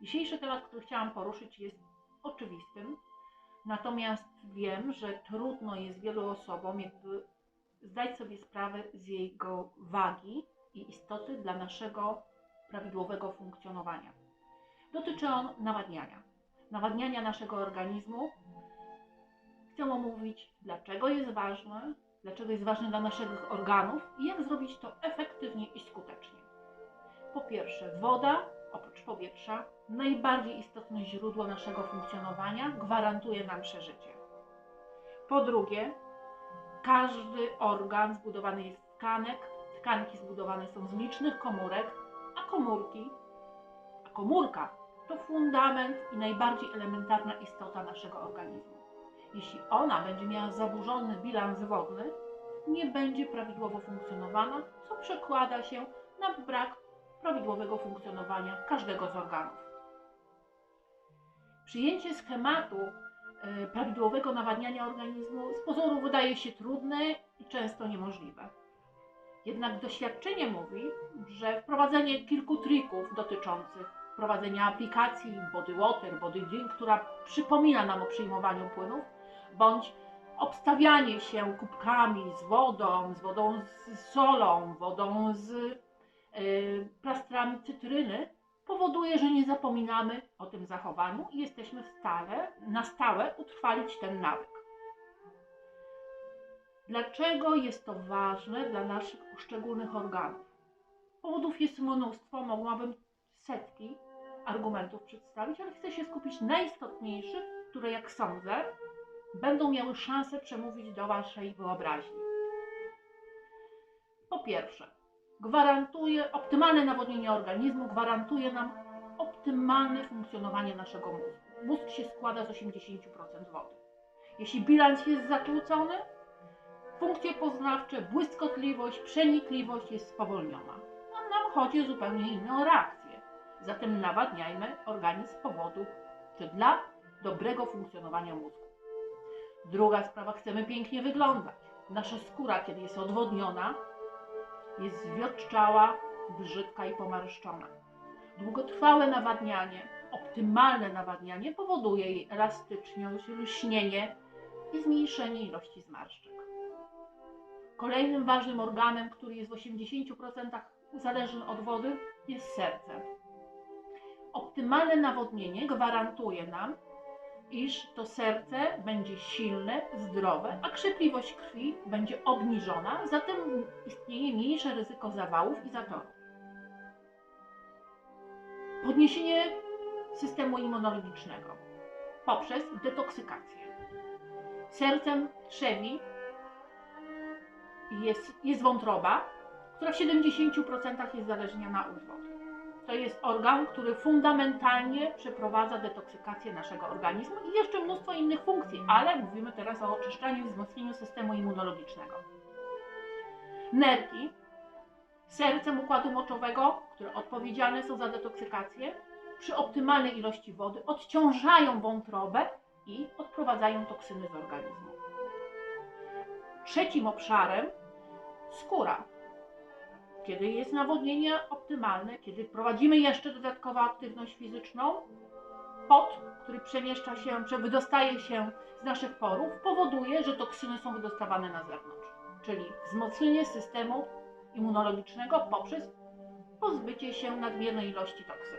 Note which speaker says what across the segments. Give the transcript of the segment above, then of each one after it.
Speaker 1: Dzisiejszy temat, który chciałam poruszyć, jest oczywistym, natomiast wiem, że trudno jest wielu osobom jakby zdać sobie sprawę z jego wagi i istoty dla naszego prawidłowego funkcjonowania. Dotyczy on nawadniania. Nawadniania naszego organizmu. Chcę omówić, dlaczego jest ważne, dlaczego jest ważne dla naszych organów i jak zrobić to efektywnie i skutecznie. Po pierwsze, woda, oprócz powietrza, najbardziej istotne źródło naszego funkcjonowania, gwarantuje nam przeżycie. Po drugie, każdy organ zbudowany jest z tkanek, tkanki zbudowane są z licznych komórek, a komórki, a komórka to fundament i najbardziej elementarna istota naszego organizmu. Jeśli ona będzie miała zaburzony bilans wodny, nie będzie prawidłowo funkcjonowana, co przekłada się na brak prawidłowego funkcjonowania każdego z organów. Przyjęcie schematu e, prawidłowego nawadniania organizmu z pozoru wydaje się trudne i często niemożliwe. Jednak doświadczenie mówi, że wprowadzenie kilku trików dotyczących wprowadzenia aplikacji Body Water, Body Drink, która przypomina nam o przyjmowaniu płynów, bądź obstawianie się kubkami z wodą, z wodą z solą, wodą z plastrami cytryny, powoduje, że nie zapominamy o tym zachowaniu i jesteśmy w stale, na stałe utrwalić ten nawyk. Dlaczego jest to ważne dla naszych poszczególnych organów? Powodów jest mnóstwo, mogłabym setki argumentów przedstawić, ale chcę się skupić na najistotniejszych, które jak sądzę, będą miały szansę przemówić do Waszej wyobraźni. Po pierwsze, gwarantuje optymalne nawodnienie organizmu, gwarantuje nam optymalne funkcjonowanie naszego mózgu. Mózg się składa z 80% wody. Jeśli bilans jest zakłócony, funkcje poznawcze, błyskotliwość, przenikliwość jest spowolniona. A nam chodzi o zupełnie inną reakcję. Zatem nawadniajmy organizm z powodu czy dla dobrego funkcjonowania mózgu. Druga sprawa, chcemy pięknie wyglądać. Nasza skóra, kiedy jest odwodniona, jest zwiotczała, brzydka i pomarszczona. Długotrwałe nawadnianie, optymalne nawadnianie powoduje jej elastyczność, lśnienie i zmniejszenie ilości zmarszczek. Kolejnym ważnym organem, który jest w 80% zależny od wody, jest serce. Optymalne nawodnienie gwarantuje nam, iż to serce będzie silne, zdrowe, a krzepliwość krwi będzie obniżona, zatem istnieje mniejsze ryzyko zawałów i zatorów. Podniesienie systemu immunologicznego poprzez detoksykację. Sercem trzewi jest, jest wątroba, która w 70% jest zależniona od wody. To jest organ, który fundamentalnie przeprowadza detoksykację naszego organizmu i jeszcze mnóstwo innych funkcji, ale mówimy teraz o oczyszczaniu i wzmocnieniu systemu immunologicznego. Nerki, sercem układu moczowego, które odpowiedzialne są za detoksykację, przy optymalnej ilości wody odciążają wątrobę i odprowadzają toksyny z organizmu. Trzecim obszarem skóra kiedy jest nawodnienie optymalne, kiedy prowadzimy jeszcze dodatkową aktywność fizyczną, pot, który przemieszcza się, czy wydostaje się z naszych porów, powoduje, że toksyny są wydostawane na zewnątrz. Czyli wzmocnienie systemu immunologicznego poprzez pozbycie się nadmiernej ilości toksyn.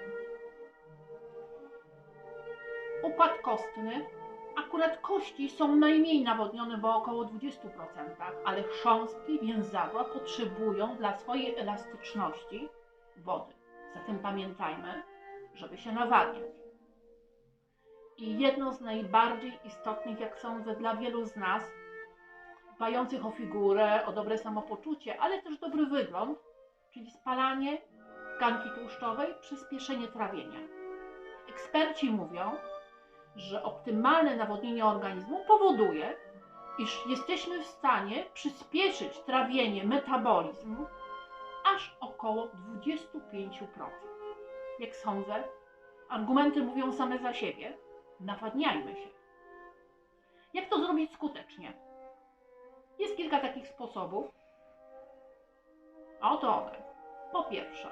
Speaker 1: Układ kostny Akurat kości są najmniej nawodnione, bo około 20%, ale chrząstki więzadła potrzebują dla swojej elastyczności wody. Zatem pamiętajmy, żeby się nawadniać. I jedno z najbardziej istotnych, jak sądzę, dla wielu z nas, dbających o figurę, o dobre samopoczucie, ale też dobry wygląd, czyli spalanie tkanki tłuszczowej, przyspieszenie trawienia. Eksperci mówią, że optymalne nawodnienie organizmu powoduje, iż jesteśmy w stanie przyspieszyć trawienie, metabolizm aż około 25%. Jak sądzę, argumenty mówią same za siebie. Nawadniajmy się. Jak to zrobić skutecznie? Jest kilka takich sposobów. A oto one. Po pierwsze,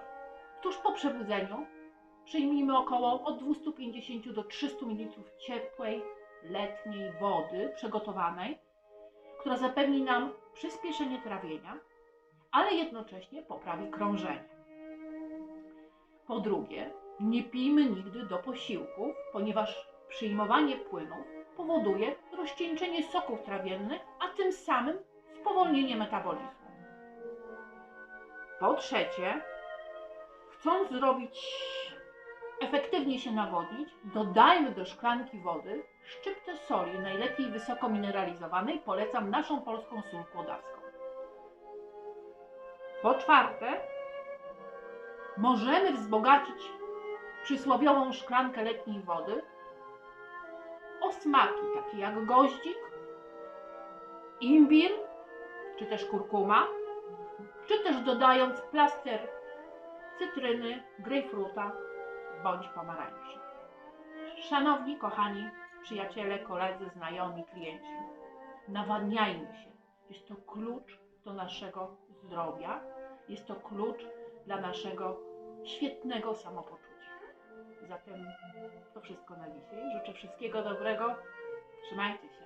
Speaker 1: tuż po przebudzeniu przyjmijmy około od 250 do 300 ml ciepłej, letniej wody przygotowanej, która zapewni nam przyspieszenie trawienia, ale jednocześnie poprawi krążenie. Po drugie, nie pijmy nigdy do posiłków, ponieważ przyjmowanie płynów powoduje rozcieńczenie soków trawiennych, a tym samym spowolnienie metabolizmu. Po trzecie, chcąc zrobić efektywnie się nawodnić, dodajmy do szklanki wody szczyptę soli, najlepiej wysoko mineralizowanej. Polecam naszą polską sól kłodawską. Po czwarte, możemy wzbogacić przysłowiową szklankę letniej wody o smaki takie jak goździk, imbir, czy też kurkuma, czy też dodając plaster cytryny, grejpfruta bądź pomarańczy. Szanowni, kochani przyjaciele, koledzy, znajomi, klienci, nawadniajmy się. Jest to klucz do naszego zdrowia, jest to klucz dla naszego świetnego samopoczucia. Zatem to wszystko na dzisiaj. Życzę wszystkiego dobrego. Trzymajcie się.